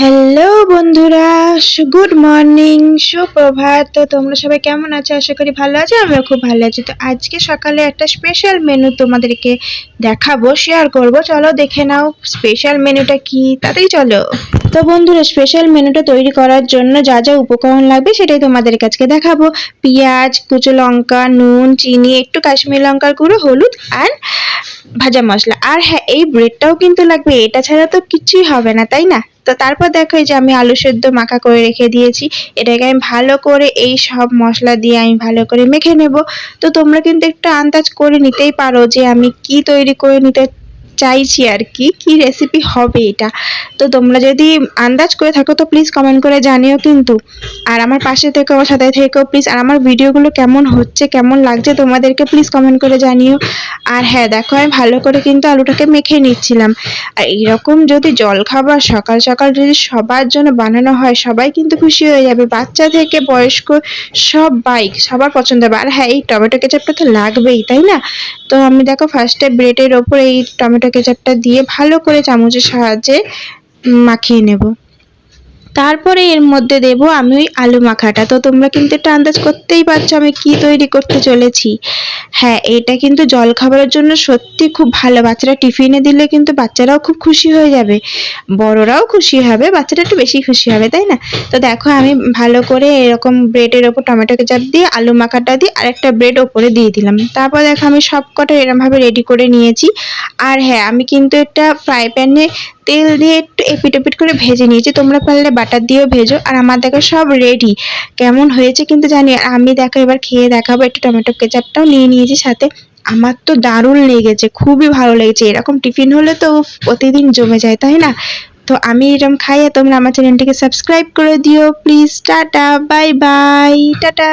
Hello বন্ধুরা। Good morning সুপ্রভাত। তো তোমরা সবাই কেমন আছো? আশা করি ভালো আছো, আমিও খুব ভালো আছি। তো আজকে সকালে একটা স্পেশাল মেনু তোমাদেরকে দেখাবো শেয়ার করব। চলো দেখে নাও স্পেশাল মেনুটা কি? তাতেই চলো। তো বন্ধুরা স্পেশাল মেনুটা তৈরি করার জন্য যা যা উপকরণ লাগবে সেটাই তোমাদের কাছে দেখাবো। পেঁয়াজ, কুচো লঙ্কা, নুন, চিনি, একটু কাশ্মীর লঙ্কার গুঁড়ো, হলুদ আর ভাজা মশলা। আর হ্যাঁ এই ব্রেডটাও কিন্তু লাগবে। এটা ছাড়া তো কিছুই হবে না, তাই না? তো তারপর দেখো যে আমি আলু সেদ্ধ মাখা করে রেখে দিয়েছি। এটাকে আমি ভালো করে এই সব মশলা দিয়ে আমি ভালো করে মেখে নেব। তো তোমরা কিন্তু একটু আন্দাজ করে নিতেই পারো যে আমি কি তৈরি করে নিতে চাইছি আর কি কি রেসিপি হবে এটা। তো তোমরা যদি আন্দাজ করে থাকো তো প্লিজ কমেন্ট করে জানিও কিন্তু। আর আমার পাশে থেকে আমার সাথে থেকেও প্লিজ আর আমার ভিডিওগুলো কেমন হচ্ছে, কেমন লাগছে তোমাদেরকে প্লিজ কমেন্ট করে জানিও। আর হ্যাঁ দেখো, আমি ভালো করে কিন্তু আলুটাকে মেখে নিচ্ছিলাম। আর এইরকম যদি জলখাবার সকাল সকাল যদি সবার জন্য বানানো হয়, সবাই কিন্তু খুশি হয়ে যাবে। বাচ্চা থেকে বয়স্ক সবাই সবার পছন্দ হবে। আর হ্যাঁ এই টমেটো কেচাপটা তো লাগবেই, তাই না? তো আমি দেখো ফার্স্টে ব্রেডের ওপর এই টমেটো কেচাপটা দিয়ে ভালো করে চামচের সাহায্যে মাখিয়ে নেব। তারপরে এর মধ্যে দেব আমি ওই আলু মাখাটা। তো তোমরা কিন্তু একটা আন্দাজ করতেই পারছ আমি কি তৈরি করতে চলেছি। হ্যাঁ এটা কিন্তু জলখাবারের জন্য সত্যি খুব ভালো। বাচ্চারা টিফিনে দিলে কিন্তু বাচ্চারাও খুব খুশি হয়ে যাবে। বড়রাও খুশি হবে, বাচ্চারা একটু বেশি খুশি হবে, তাই না? তো দেখো আমি ভালো করে এরকম ব্রেডের ওপর টমেটো কেচাপ দিয়ে, আলু মাখাটা দিয়ে আরেকটা ব্রেড ওপরে দিয়ে দিলাম। তারপর দেখো আমি সব কটা এরমভাবে রেডি করে নিয়েছি। আর হ্যাঁ আমি কিন্তু এটা ফ্রাই প্যানে তেল দিয়ে একটু এপিট করে ভেজে নিয়েছি। তোমরা পারলে বাটার দিয়েও ভেজো। আর আমার দেখো সব রেডি কেমন হয়েছে কিন্তু জানি আমি দেখো এবার খেয়ে দেখাবো। একটু টমেটো কেচাপটাও নিয়ে নিয়েছি সাথে। আমার তো দারুণ লেগেছে। খুবই ভালো লেগেছে। এরকম টিফিন হলে তো প্রতিদিন জমে যায়, তাই না? তো আমি এরকম খাই। তোমরা আমার চ্যানেলটিকে সাবস্ক্রাইব করে দিও। Please tata. Bye bye tata.